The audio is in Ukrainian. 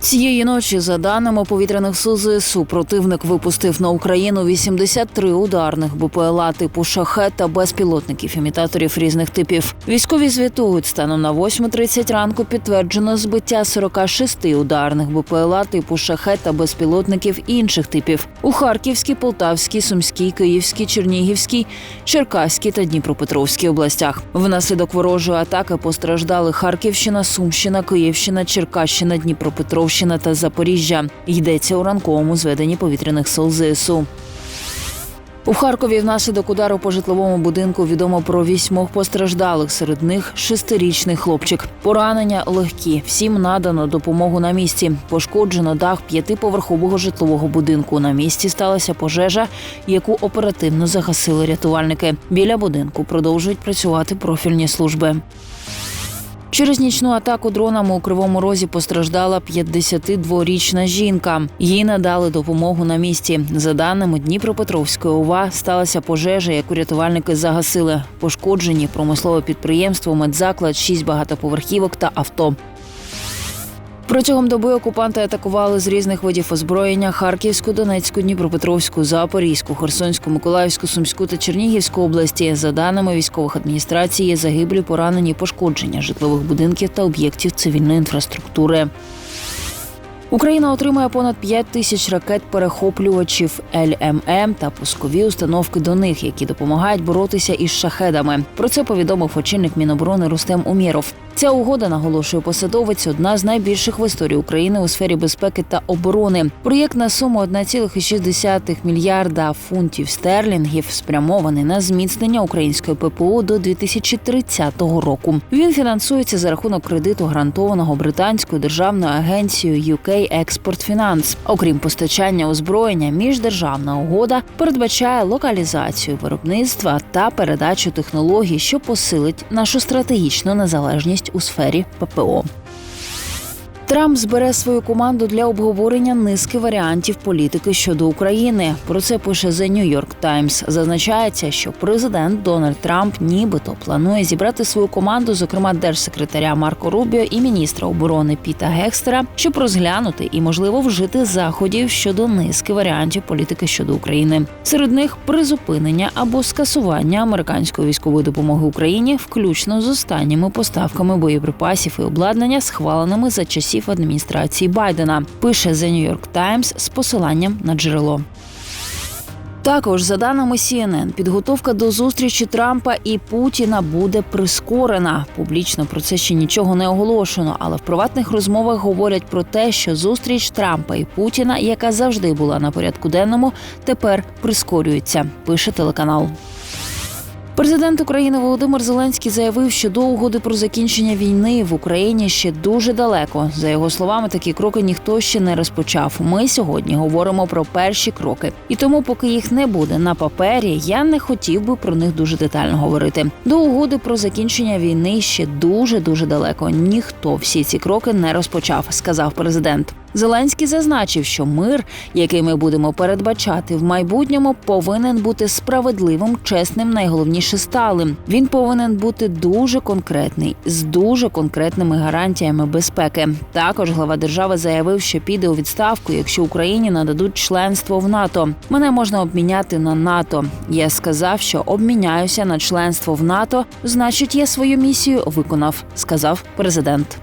Цієї ночі, за даними повітряних сил ЗСУ, противник випустив на Україну 83 ударних БПЛА типу шахет та безпілотників імітаторів різних типів. Військові звітують станом на 8.30 ранку підтверджено збиття 46 ударних БПЛА типу шахет та безпілотників інших типів у Харківській, Полтавській, Сумській, Київській, Чернігівській, Черкаській та Дніпропетровській областях. Внаслідок ворожої атаки постраждали Харківщина, Сумщина, Київщина, Черкащина, Дніпропетровщина та Запоріжжя. Йдеться у ранковому зведенні повітряних сил ЗСУ. У Харкові внаслідок удару по житловому будинку відомо про вісьмох постраждалих. Серед них шестирічний хлопчик. Поранення легкі. Всім надано допомогу на місці. Пошкоджено дах п'ятиповерхового житлового будинку. На місці сталася пожежа, яку оперативно загасили рятувальники. Біля будинку продовжують працювати профільні служби. Через нічну атаку дронами у кривому розі постраждала 52-річна жінка. Їй надали допомогу на місці. За даними Дніпропетровської ОВА, сталася пожежа, яку рятувальники загасили. Пошкоджені промислове підприємство, медзаклад, шість багатоповерхівок та авто. Протягом доби окупанти атакували з різних видів озброєння Харківську, Донецьку, Дніпропетровську, Запорізьку, Херсонську, Миколаївську, Сумську та Чернігівську області. За даними військових адміністрацій, є загиблі, поранені, пошкодження житлових будинків та об'єктів цивільної інфраструктури. Україна отримає понад 5 тисяч ракет-перехоплювачів ЛММ та пускові установки до них, які допомагають боротися із шахедами. Про це повідомив очільник Міноборони Рустем Умєров. Ця угода наголошує посадовець одна з найбільших в історії України у сфері безпеки та оборони. Проєкт на суму 1,6 мільярда фунтів стерлінгів спрямований на зміцнення української ППО до 2030 року. Він фінансується за рахунок кредиту, гарантованого британською державною агенцією UK Export Finance. Окрім постачання озброєння, міждержавна угода передбачає локалізацію виробництва та передачу технологій, що посилить нашу стратегічну незалежність у сфері ППО. Трамп збере свою команду для обговорення низки варіантів політики щодо України. Про це пише The New York Times. Зазначається, що президент Дональд Трамп нібито планує зібрати свою команду, зокрема держсекретаря Марко Рубіо і міністра оборони Піта Гекстера, щоб розглянути і, можливо, вжити заходів щодо низки варіантів політики щодо України. Серед них призупинення або скасування американської військової допомоги Україні, включно з останніми поставками боєприпасів і обладнання, схваленими за часів адміністрації Байдена. Пише The New York Times з посиланням на джерело. Також, за даними CNN, підготовка до зустрічі Трампа і Путіна буде прискорена. Публічно про це ще нічого не оголошено, але в приватних розмовах говорять про те, що зустріч Трампа і Путіна, яка завжди була на порядку денному, тепер прискорюється. Пише телеканал. Президент України Володимир Зеленський заявив, що до угоди про закінчення війни в Україні ще дуже далеко. За його словами, такі кроки ніхто ще не розпочав. Ми сьогодні говоримо про перші кроки, і тому, поки їх не буде на папері, я не хотів би про них дуже детально говорити. До угоди про закінчення війни ще дуже дуже далеко. Ніхто всі ці кроки не розпочав, сказав президент. Зеленський зазначив, що мир, який ми будемо передбачати в майбутньому, повинен бути справедливим, чесним, найголовніше сталим. Він повинен бути дуже конкретний, з дуже конкретними гарантіями безпеки. Також глава держави заявив, що піде у відставку, якщо Україні нададуть членство в НАТО. Мене можна обміняти на НАТО. Я сказав, що обміняюся на членство в НАТО. Значить, я свою місію виконав, сказав президент.